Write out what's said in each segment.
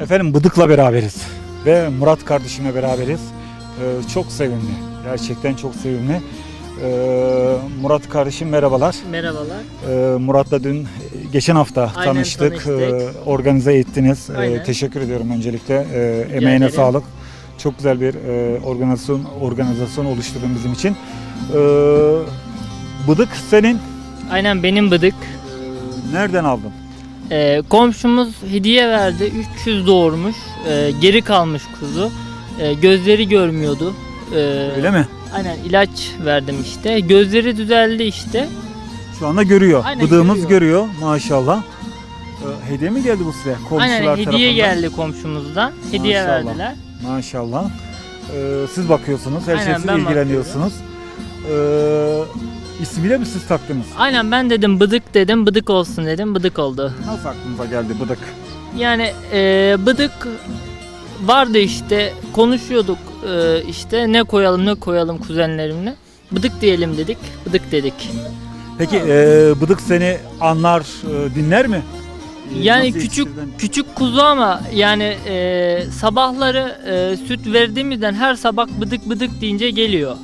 Efendim Bıdık'la beraberiz ve Murat kardeşimle beraberiz. Ee, çok sevimli, gerçekten çok sevimli. Ee, Murat kardeşim merhabalar. Merhabalar. Ee, Murat'la dün geçen hafta Aynen, tanıştık, tanıştık. Ee, organize ettiniz. Ee, teşekkür ediyorum öncelikle. Ee, emeğine ederim. sağlık. Çok güzel bir e, organizasyon organizasyon oluşturdun bizim için. Ee, Bıdık senin Aynen benim bıdık. Nereden aldın? Ee, komşumuz hediye verdi. 300 doğurmuş. Ee, geri kalmış kuzu. Ee, gözleri görmüyordu. Ee, Öyle mi? Aynen ilaç verdim işte. Gözleri düzeldi işte. Şu anda görüyor. Aynen, Bıdığımız görüyor. görüyor maşallah. Ee, hediye mi geldi bu size? Komşular Aynen hediye tarafından? geldi komşumuzdan. Hediye Maşallah. verdiler. Maşallah. Ee, siz bakıyorsunuz, her Aynen, şey siz ben ilgileniyorsunuz. İsmiyle mi siz taktınız? Aynen ben dedim bıdık dedim. Bıdık olsun dedim. Bıdık oldu. Nasıl aklınıza geldi bıdık? Yani e, bıdık vardı işte konuşuyorduk e, işte ne koyalım ne koyalım kuzenlerimle. Bıdık diyelim dedik. Bıdık dedik. Peki ee, bıdık seni anlar, e, dinler mi? Ee, Yani nasıl küçük yetiştirdin? küçük kuzu ama yani e, sabahları e, süt verdiğimizden her sabah bıdık bıdık deyince geliyor.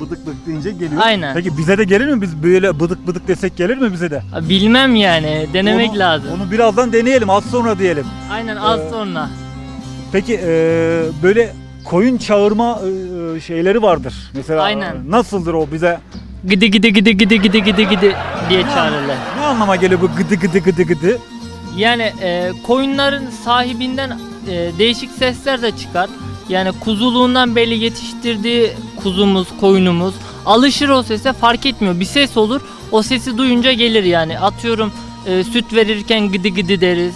Bıdık bıdık deyince geliyor. Aynen. Peki bize de gelir mi? Biz böyle bıdık bıdık desek gelir mi bize de? Bilmem yani denemek Onu- lazım. Onu birazdan deneyelim, az sonra diyelim. Aynen az Ee, sonra. Peki ee, böyle koyun çağırma ee, şeyleri vardır. Mesela Aynen. nasıldır o bize? Gıdı gıdı gıdı gıdı gıdı gıdı gıdı diye çağırırlar. Ne anlama geliyor bu gıdı gıdı gıdı gıdı? Yani e, koyunların sahibinden e, değişik sesler de çıkar. Yani kuzuluğundan belli yetiştirdiği kuzumuz, koyunumuz alışır o sese fark etmiyor. Bir ses olur. O sesi duyunca gelir yani. Atıyorum e, süt verirken gıdı gıdı deriz.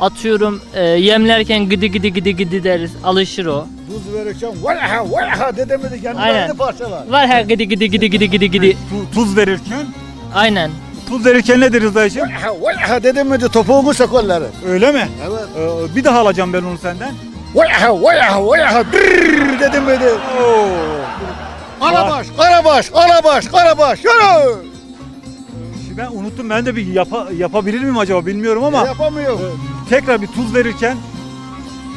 Atıyorum e, yemlerken gıdı gıdı gıdı gıdı deriz. Alışır o. Buz verirken valaha valaha dedemedik Aynen. kendilerini parçalar. Var her gıdı gıdı gıdı gıdı gıdı gıdı. Tu- tuz verirken Aynen. tuz verirken ne deriz dayıcığım? Valaha valaha dedemedi topuğumu sokarlar. Öyle mi? Evet. Ee, bir daha alacağım ben onu senden. Valaha valaha valaha brrrr dedemedi. Oo. Karabaş karabaş karabaş karabaş yürü. Şimdi ben unuttum ben de bir yapa, yapabilir miyim acaba bilmiyorum ama Ne yapamıyor. e, tekrar bir tuz verirken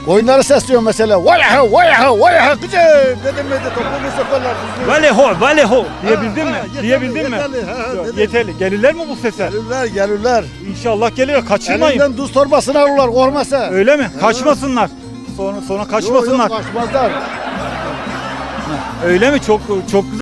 Koyunları sesliyor mesela. Valaha valaha valaha gıcı dedemedi topuğumu sokarlar. vale ho vale ho diyebildin Ha, mi? ha, yeterli, Diyebildin mi? yeterli, ha, dedim. Yeterli. Gelirler mi bu sese? Gelirler gelirler. İnşallah gelirler. Kaçırmayın. Elinden tuz torbasını alırlar kormasa. Öyle mi? Kaçmasınlar. Sonra sonra kaçmasınlar. Yok, yok, kaçmazlar. Öyle mi? Çok çok güzel.